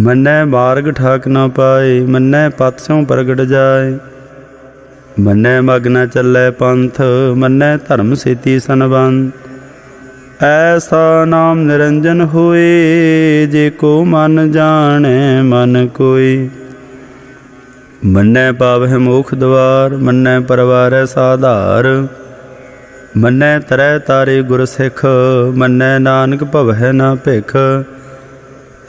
ਮੰਨੈ ਮਾਰਗ ਠਾਕ ਨਾ ਪਾਏ, ਮੰਨੈ ਪਤ ਪ੍ਰਗਟ ਜਾਏ। ਮੰਨੈ ਮਗ ਨ ਚੱਲੈ ਪੰਥ, ਮੰਨੈ ਧਰਮ ਸੇਤੀ ਸੰਬੰਧ ਐਸਾ ਨਾਮ ਨਿਰੰਜਨ ਹੋਏ, ਜੇ ਕੋ ਮਨ ਜਾਣੈ, ਮਨ ਕੋਈ ਮੰਨੈ ਪਾਵਹਿ ਮੋਖ ਦਵਾਰ, ਮੰਨੈ ਪਰਵਾਰੈ ਸਾਧਾਰ। ਮੰਨੈ ਤਰੈ ਤਾਰੇ ਗੁਰ ਸਿੱਖ ਮੰਨੈ ਨਾਨਕ ਭਵਹਿ ਨਾ ਭਿਖ।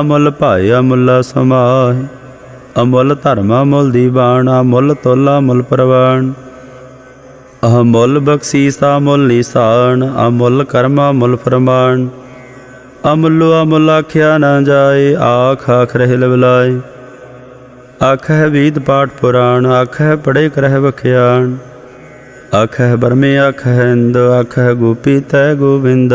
ਅਮੁੱਲ ਭਾਇ ਅਮੁੱਲਾ ਸਮਾਹਿ। ਅਮੁੱਲ ਧਰਮ ਅਮੁੱਲ ਦੀਵਾਨ ਅਮੁੱਲ ਤੋਲਾ ਮੁੱਲ ਪ੍ਰਵਾਨ ਅਮੁੱਲ ਬਖਸ਼ੀਸਾ ਮੁੱਲ ਨਿਸਾਨ, ਅਮੁੱਲ ਕਰਮਾ ਮੁੱਲ ਫਰਮਾਨ। ਅਮੁੱਲੋ ਅਮੁੱਲ ਆਖਿਆ ਨਾ ਜਾਏ, ਆਖ ਆਖ ਰਹਿ ਲਵਲਾਏ। ਹੈ ਵੀਦ ਪਾਠ ਪੁਰਾਣ ਆਖ ਹੈ ਪੜੇ ਕਰਹਿ ਵਖਿਆਣ। ਆਖੈ ਬਰਮੇ ਆਖੈ ਇੰਦ ਹੈ ਗੋਪੀ ਤੈ ਗੋਬਿੰਦ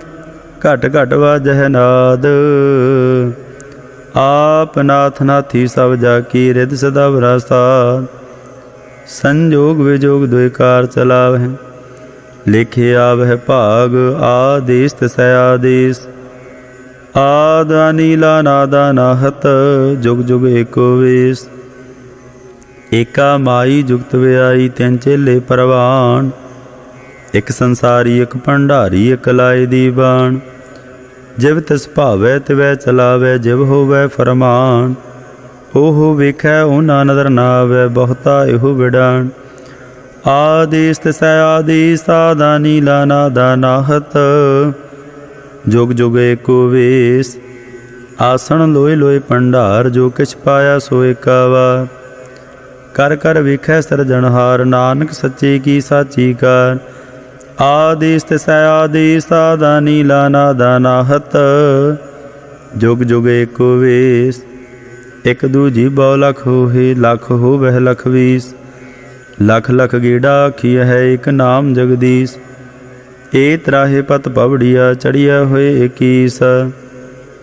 ਘਟ ਘਟ ਵਾਜਹਿ ਨਾਦ। ਆਪ ਨਾਥ ਨਾਥੀ ਸਭ ਜਾ ਕੀ ਰਿਦ ਸਦਾ ਵਰਾਸਾ ਸੰਜੋਗ ਵਿਜੋਗ ਦੁਇ ਕਾਰ ਚਲਾਵਹਿ। ਲਿਖੇ ਆਵਹਿ ਭਾਗ ਆਦੇਸ ਤਿਸੈ ਆਦੇਸ। ਆਦਾ ਨੀਲਾ ਨਾਦਾ ਨਾਹਤ ਜੁਗ ਜੁਗ ਏਕੋ ਵੇਸ। ਏਕਾ ਮਾਈ ਜੁਗਤ ਵਿਆਈ ਤਿੰਨ ਚੇਲੇ ਪਰਵਾਨ। ਇੱਕ ਸੰਸਾਰੀ ਇੱਕ ਭੰਡਾਰੀ ਇੱਕ ਲਾਏ ਦੀ ਬਾਣ ਜਿਵ ਤਿਸ ਭਾਵੈ ਤਿਵੈ ਚਲਾਵੈ, ਜਿਵ ਹੋਵੈ ਫਰਮਾਨ। ਉਹ ਵੇਖੈ, ਉਹਨਾਂ ਨਦਰ ਨਾ ਆਵੈ ਬਹੁਤਾ ਇਹੋ ਵਿਡਾਨ ਆਦੇਸ ਤਿਸੈ ਆਦੇਸ ਆਦਾ ਨੀਲਾ ਨਾਦਾ ਨਾਹਤ ਜੁਗ ਜੁਗ ਏਕੋ ਵੇਸ, ਆਸਣ ਲੋਏ ਲੋਏ ਭੰਡਾਰ, ਜੋ ਕਿਛ ਪਾਇਆ ਸੋ ਏਕਾ ਕਰ ਕਰ ਵਿਖੈ ਸਰਜਣਹਾਰ ਨਾਨਕ ਸੱਚੇ ਕੀ ਸਾਚੀ ਕਾਰ। ਆਦੇਸ ਤਿਸੈ ਆਦੇਸ ਆਦਾ ਨੀਲਾ ਨਾਦਾ ਨਾਹਤ ਜੁਗ ਜੁਗ ਏਕੋ ਵੇਸ, ਇਕ ਦੂਜੀ ਬਹੁ ਲਖ ਹੋਏ, ਲਖ ਹੋਵਹਿ, ਲਖ ਵੀਸ। ਲਖ ਲਖ ਗੇੜਾ ਆਖੀ ਹੈ ਇਕ ਨਾਮ ਜਗਦੀਸ਼। ਏ ਤਰਾਹੇ ਪਤ ਪਵੜੀਆ ਚੜਿਆ ਹੋਏ ਏਕੀਸ।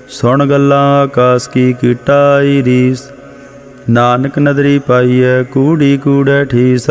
ਸੁਣ ਗੱਲਾਂ ਆਕਾਸ ਕੀ ਕੀਟਾਈ ਰੀਸ ਨਾਨਕ ਨਦਰੀ ਪਾਈਐ, ਕੂੜੀ ਕੂੜੈ ਠੀਸ।